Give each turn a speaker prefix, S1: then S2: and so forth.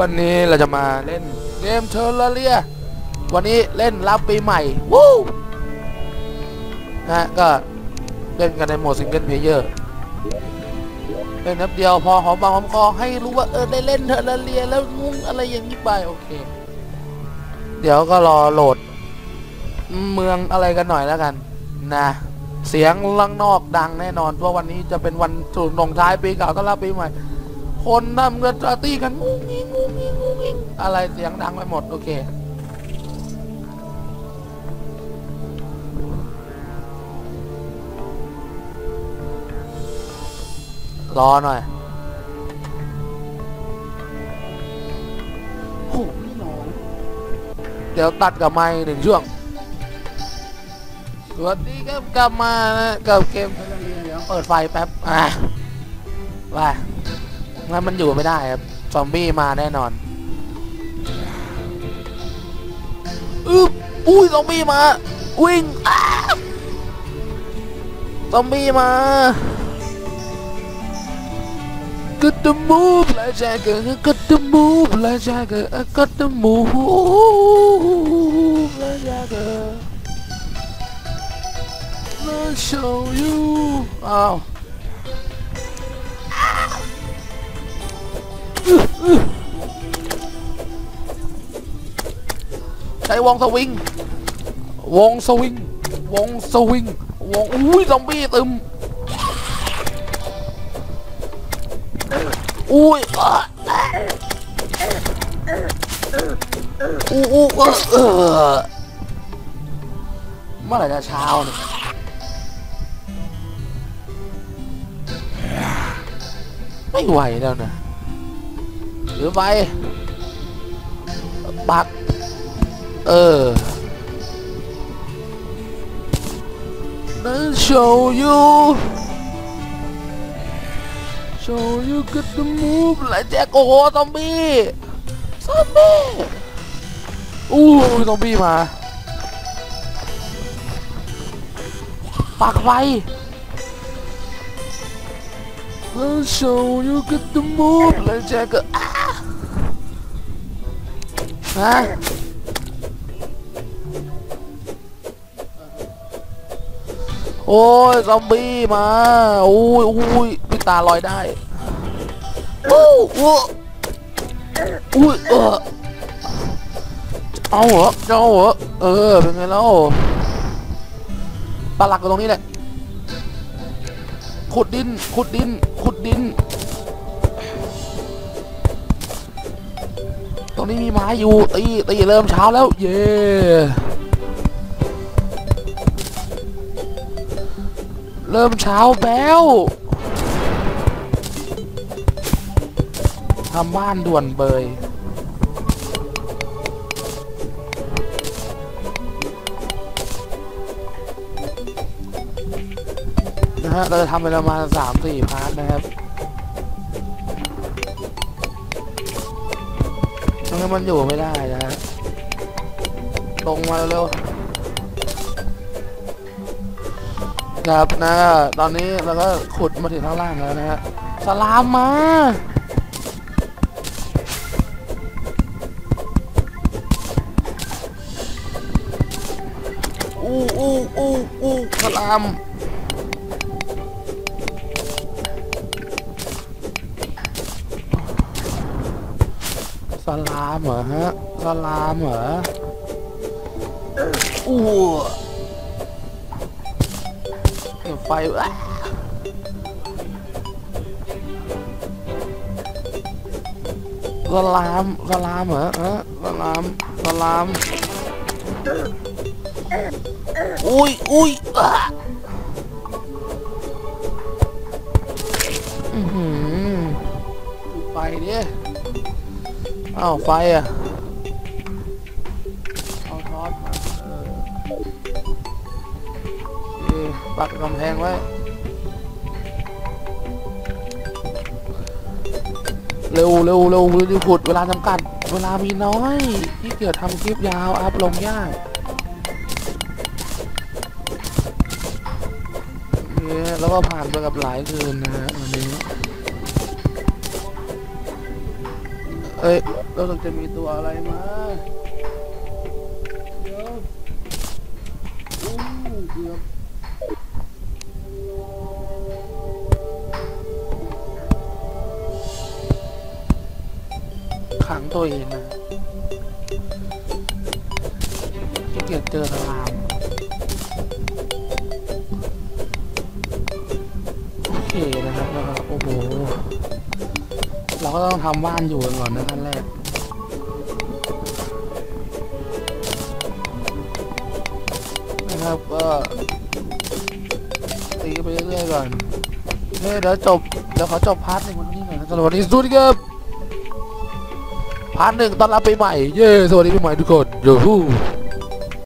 S1: วันนี้เราจะมาเล่นเกมเทอร์เรีย วันนี้เล่นรับปีใหม่ วู้นะฮะก็เล่นกันในโหมดซิงเกิลเพลเยอร์เล่นนับเดียวพอหอมปากหอมคอให้รู้ว่าเออได้เล่นเทอร์เรียแล้วงุ้งอะไรอย่างนี้ไปโอเค เดี๋ยวก็รอโหลด เมืองอะไรกันหน่อยแล้วกัน นะเสียงลังนอกดังแน่นอนเพราะวันนี้จะเป็นวันสุดลงท้ายปีเก่าต้อนรับปีใหม่ คนทำเงินปาร์ตี้กันงุ้งงิ้งงุ้งงิ้งงุ้งงิ้งอะไรเสียงดังไปหมดโอเค รอหน่อย
S2: โอ้ไม่นอน
S1: เดี๋ยวตัดกับไม้หนึ่งช่วง สวัสดีครับกลับมานะกับเกม
S2: ไปโรงเรียนเดี๋ยว
S1: เปิดไฟแป๊บอะว่า งั้นมันอยู่ไม่ได้ครับ ซอมบี้มาแน่นอนอึ๊บอุ้ยซอมบี้มา วิ่งอ้าซอมบี้มา Got the move like Jagger Got the move like Jagger I got the move like Jagger I'll show you อ้าว ใช้วงสวิง วงสวิง วงสวิง วง อุ้ยซอมบี้ตึม อุ้ยอู้อู้เออเออเมื่อไหร่จะเช้าเนี่ยไม่ไหวแล้วนะ หรือไปปัก เออ I'll show you show you get the move และแจ็คโอ้โหซอมบี้ซอมบี้อู้ซอมบี้มาปักไฟ I'll show you get the move และแจ็คก็ โอ้ยซอมบี้มาอุ้ยอุ้ยปิตาลอยได้อู้อู้อุ้ยเออเอาเหรอเจ้าเหรอเออเป็นไงแล้วปลาหลักอยู่ตรงนี้แหละขุดดินขุดดินขุดดิน รงนี้มีไม้อยู่ตีตีเริ่มเช้าแล้ว เย่เริ่มเช้าแล้วทำบ้านด่วนเบยนะฮะเราจะทำไปประมาณสามสี่พาร์ทนะครับ ทำให้มันอยู่ไม่ได้นะฮะลงมาเร็วๆครับนะตอนนี้เราก็ขุดมาถึงข้างล่างแล้วนะฮะสลามมาอู้อู้อู้อู้สลาม สลามเหรอฮะสลามเหรออู้เดี๋ยวไฟอะสลามสลามเหรอฮะสลามสลามอุ้ยอุ้ยอะอือหือไปดิ อ้าวไฟอะเอาทอดมาเออโอเคปักกำแพงไว้ เร็วเร็วเร็วรีบขุดเวลาจำกัด เวลามีน้อยที่เกียจทำคลิปยาวอัพลงยากเนี่ยแล้วก็ผ่านไปกับหลายคืนนะฮะวันนี้ ออ้ยเรู้สึกจะมีตัวอะไรมาเดี๋ยวอู้เกือบขังตัวเองนะเกียจเจอสลามโอ เราก็ต้องทำบ้านอยู่กันก่อนนะขั้นแรกนะครับก็ตีไปเรื่อยๆก่อนเฮ้เดี๋ยวจบเดี๋ยวขอจบพาร์ทหนึ่งวันนี้หน่อยนะสวัสดีสวัสดีครับพาร์ทหนึ่งตอนรับปีใหม่ เย้สวัสดีปีใหม่ทุกคนยูฮู